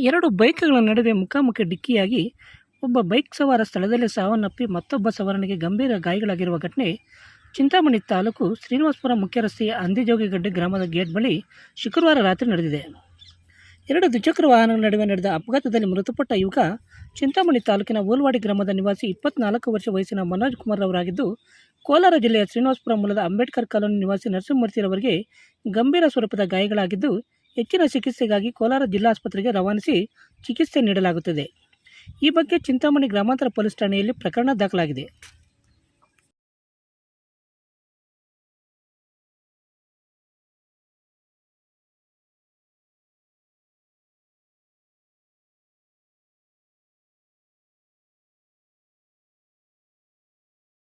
ಎರಡು ಬೈಕ್ಗಳ ನಡುವೆ ಮುಖಾಮುಖಿ ಡಿಕ್ಕಿಯಾಗಿ ಒಬ್ಬ ಬೈಕ್ ಸವಾರ ಸ್ಥಳದಲ್ಲೇ ಸಾವನ್ನಪ್ಪಿ ಮತ್ತೊಬ್ಬ ಸವಾರನಿಗೆ ಗಂಭೀರ ಗಾಯಗಳಾಗಿರುವ ಘಟನೆ ಚಿಂತಾಮಣಿ ತಾಲೂಕು ಶ್ರೀನಿವಾಸಪುರ ಮುಖ್ಯ ರಸ್ತೆಯ ಅಂದಿಜೋಗಿಗಡ್ಡೆ ಗ್ರಾಮದ ಗೇಟ್ ಬಳಿ ಶುಕ್ರವಾರ ರಾತ್ರಿ ನಡೆದಿದೆ. ಎರಡು ದ್ವಿಚಕ್ರ ವಾಹನಗಳ ನಡುವೆ ನಡೆದ ಅಪಘಾತದಲ್ಲಿ ಮೃತಪಟ್ಟ ಯುವಕ ಚಿಂತಾಮಣಿ ತಾಲೂಕಿನ ಓಲ್ವಾಡಿ ಗ್ರಾಮದ ನಿವಾಸಿ ಇಪ್ಪತ್ನಾಲ್ಕು ವರ್ಷ ವಯಸ್ಸಿನ ಮನೋಜ್ ಕುಮಾರ್ ಅವರಾಗಿದ್ದು ಕೋಲಾರ ಜಿಲ್ಲೆಯ ಶ್ರೀನಿವಾಸಪುರ ಮೂಲದ ಅಂಬೇಡ್ಕರ್ ಕಾಲೋನಿ ನಿವಾಸಿ ನರಸಿಂಹಮೂರ್ತಿರವರಿಗೆ ಗಂಭೀರ ಸ್ವರೂಪದ ಗಾಯಗಳಾಗಿದ್ದು ಹೆಚ್ಚಿನ ಚಿಕಿತ್ಸೆಗಾಗಿ ಕೋಲಾರ ಜಿಲ್ಲಾಸ್ಪತ್ರೆಗೆ ರವಾನಿಸಿ ಚಿಕಿತ್ಸೆ ನೀಡಲಾಗುತ್ತಿದೆ. ಈ ಬಗ್ಗೆ ಚಿಂತಾಮಣಿ ಗ್ರಾಮಾಂತರ ಪೊಲೀಸ್ ಠಾಣೆಯಲ್ಲಿ ಪ್ರಕರಣ ದಾಖಲಾಗಿದೆ.